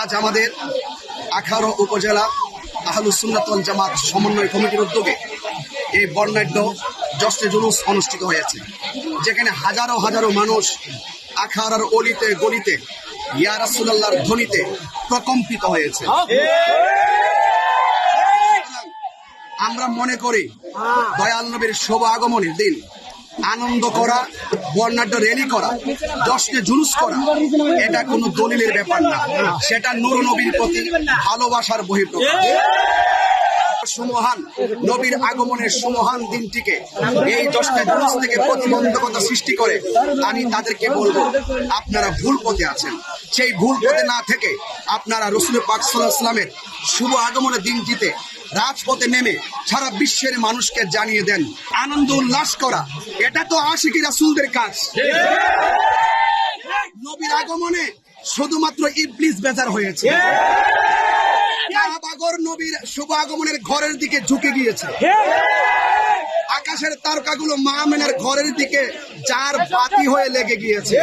আজ আমাদের আখারো উপজেলা আহলুসুন্নাতল জামাত সমন্বয় কমিটির উদ্যোগে এই বর্ণাঢ্য জশ্নে জুলুস অনুষ্ঠিত হয়েছে। যেখানে হাজারো হাজারো মানুষ আখাড়ার অলিতে গলিতে ইয়া রাসূলুল্লাহর ধ্বনিতে প্রকম্পিত হয়েছে। আমরা মনে করি দয়াল নবীর শুভ আগমনের দিন আনন্দ করা, বর্ণাঢ্য র্যালি করা, জশ্নে জুলুস করা, এটা কোনো দলিলের ব্যাপার না। সেটা নুর নবীর প্রতি ভালোবাসার বহিঃপ্রকাশ। সুমহান নবীর আগমনের সুমহান দিনটিকে এই জশ্নে জুলুস থেকে প্রতিবন্ধকতা সৃষ্টি করে, আমি তাদেরকে বলব, আপনারা ভুল পথে আছেন। সেই ভুল পথে না থেকে আপনারা রসুল পাক সাল্লাহ ইসলামের শুভ আগমনের দিনটিতে রাজপথে নেমে সারা বিশ্বের মানুষকে জানিয়ে দেন, আনন্দ উল্লাস করা, এটা তো আশিকি রাসুলদের কাজ। নবীর আগমনে শুধুমাত্র ইবলিস বেজার হয়েছে। কাবাগর নবীর শুভ আগমনের ঘরের দিকে ঝুঁকে গিয়েছে। আকাশের তারকাগুলো মামেনের ঘরের দিকে যার বাতি হয়ে লেগে গিয়েছে।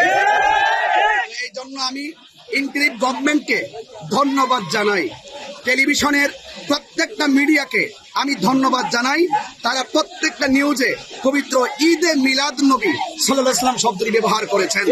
এই জন্য আমি ইন্টারিম গভর্নমেন্টকে ধন্যবাদ জানাই। টেলিভিশনের প্রত্যেকটা মিডিয়াকে আমি ধন্যবাদ জানাই। তারা প্রত্যেকটা নিউজে পবিত্র ঈদে মিলাদ নবী সাল্লাহ ইসলাম শব্দটি ব্যবহার করেছেন।